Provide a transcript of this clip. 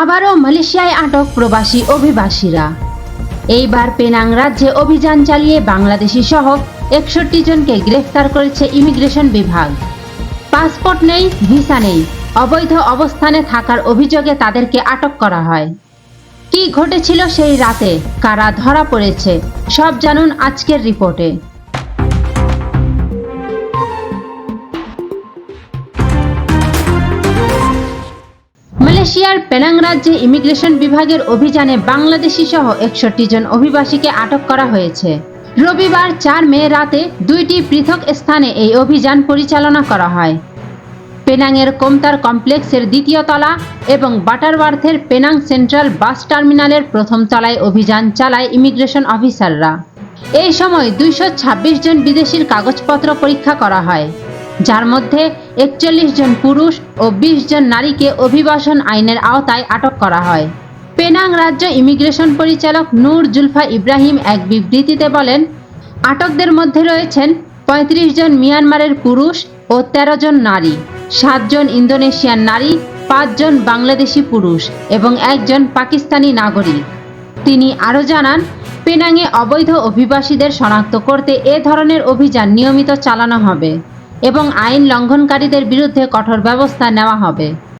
আবারও মালয়েশিয়ায় আটক প্রবাসী অভিবাসীরা। এইবার পেনাং রাজ্যে অভিযান চালিয়ে বাংলাদেশি সহ একষট্টি জনকে গ্রেফতার করেছে ইমিগ্রেশন বিভাগ। পাসপোর্ট নেই, ভিসা নেই, অবৈধ অবস্থানে থাকার অভিযোগে তাদেরকে আটক করা হয়। কি ঘটেছিল সেই রাতে, কারা ধরা পড়েছে, সব জানুন আজকের রিপোর্টে। মালয়েশিয়ার পেনাং রাজ্যে ইমিগ্রেশন বিভাগের অভিযানে বাংলাদেশি সহ একষট্টি জন অভিবাসীকে আটক করা হয়েছে। রবিবার চার মে রাতে দুইটি পৃথক স্থানে এই অভিযান পরিচালনা করা হয়। পেনাংয়ের কোমতার কমপ্লেক্সের দ্বিতীয় তলা এবং বাটারওয়ার্থের পেনাং সেন্ট্রাল বাস টার্মিনালের প্রথম তলায় অভিযান চালায় ইমিগ্রেশন অফিসাররা। এই সময় দুইশো ছাব্বিশ জন বিদেশির কাগজপত্র পরীক্ষা করা হয়। যার মধ্যে একচল্লিশ জন পুরুষ ও বিশ জন নারীকে অভিবাসন আইনের আওতায় আটক করা হয়। পেনাং রাজ্য ইমিগ্রেশন পরিচালক নূর জুলফা ইব্রাহিম এক বিবৃতিতে বলেন, আটকদের মধ্যে রয়েছেন পঁয়ত্রিশ জন মিয়ানমারের পুরুষ ও ১৩ জন নারী সাতজন ইন্দোনেশিয়ান নারী পাঁচজন বাংলাদেশি পুরুষ এবং একজন পাকিস্তানি নাগরিক। তিনি আরও জানান, পেনাংয়ে অবৈধ অভিবাসীদের শনাক্ত করতে এ ধরনের অভিযান নিয়মিত চালানো হবে। এবং আইন লঙ্ঘনকারীদের বিরুদ্ধে কঠোর ব্যবস্থা নেওয়া হবে।